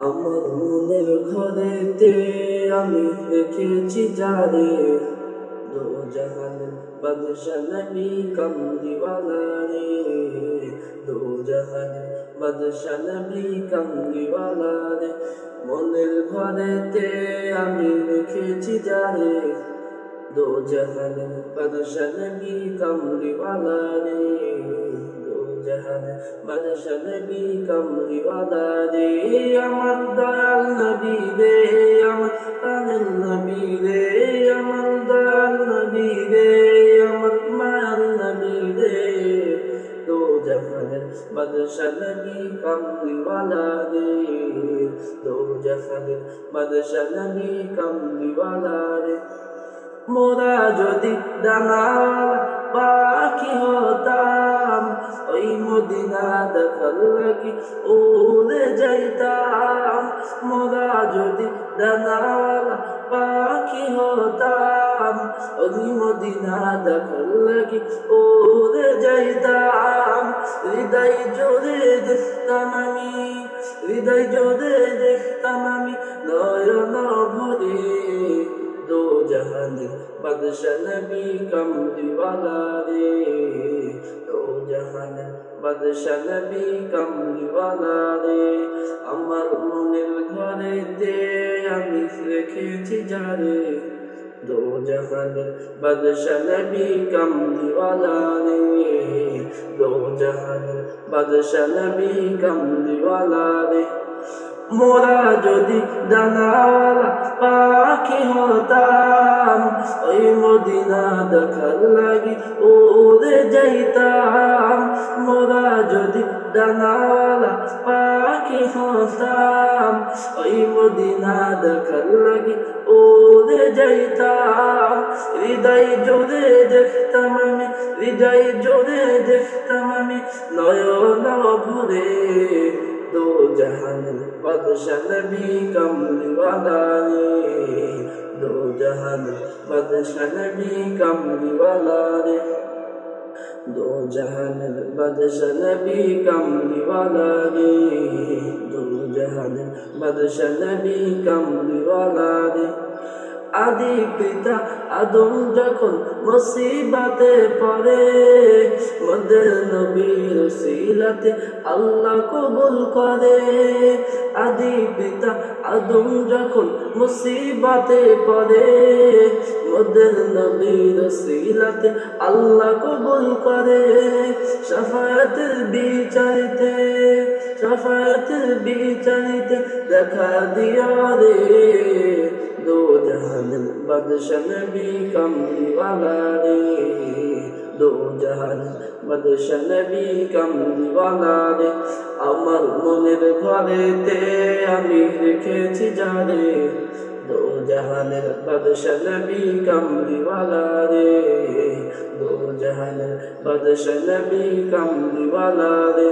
আমার মনের ঘরেতে আমি রেখেছি যারে দো জাহান বাদশা নবী কামলিওয়ালা রে দো জাহান বাদশা নবী কামলিওয়ালা রে মনের ঘরেতে আমি রেখেছি যারে দো জাহান বাদশা নবী কামলিওয়ালা রে বাদশা নবী কামলিওয়ালা রে আমার দয়াল নবী রে আমার প্রাণের নবী রে আমার দয়াল নবী রে আমার মায়ার নবী দো জাহানের বাদশা নবী কামলিওয়ালা রে দো জাহানের বাদশা নবী কামলিওয়ালা রে মোরা যদি ডানাল পাখি হতাম, ওই মদিনা দেখার লাগি উড়ে যাইতাম। মোরা যদি ডানাল পাখি হতাম, ওই মদিনা দেখার লাগি উড়ে যাইতাম। হৃদয় জোরে দেখতাম আমি, হৃদয় জোরে দেখতাম আমি, নয়ন ভরে দো জাহানের বাদশা নবী কমলিওয়ালা রে দো জাহানের বাদশা নবী কমলিওয়ালা রে আমার মনের ঘরেতে আমি রেখেছি যারে দো জাহানের বাদশা নবী কমলিওয়ালা রে দো জাহানের বাদশা নবী কমলিওয়ালা রে মোরা যদি ডানাওয়ালা পাখি হতাম ওই মদিনা দেখার লাগি উড়ে যাইতাম। মোরা যদি ডানাওয়ালা পাখি হতাম, ওই মদিনা দেখার লাগি উড়ে যাইতাম। হৃদয় জোরে দেখতাম আমি, হৃদয় জোরে দেখতাম আমি, নয়ন ভরে দো জাহান বাদশা নবী কমলিওয়ালা রে দো জাহান বাদশা নবী কমলিওয়ালা রে দো জাহান বাদশা নবী কমলিওয়ালা রে দো জাহান বাদশা নবী কমলিওয়ালা রে আদি পিতা আদম যখন মুসিবাতে পড়ে মদের নবীর সিলাতে আল্লাহ কবুল করে। আদি পিতা আদম যখন মুসিবাতে পড়ে মদের নবীর সিলাতে আল্লাহ কবুল করে। সাফায়াতের বিচারিতে সাফায়াতের বিচারিতে দেখা দিয়া রে দো জাহান বাদশা নবী কমলিওয়ালা রে। দো জাহান বাদশা নবী কমলিওয়ালা রে। আমার মনের ঘরেতে আমি রেখেছি জানে দো জাহানের বাদশা নবী কমলিওয়ালা রে। দো জাহানের বাদশা নবী কমলিওয়ালা রে।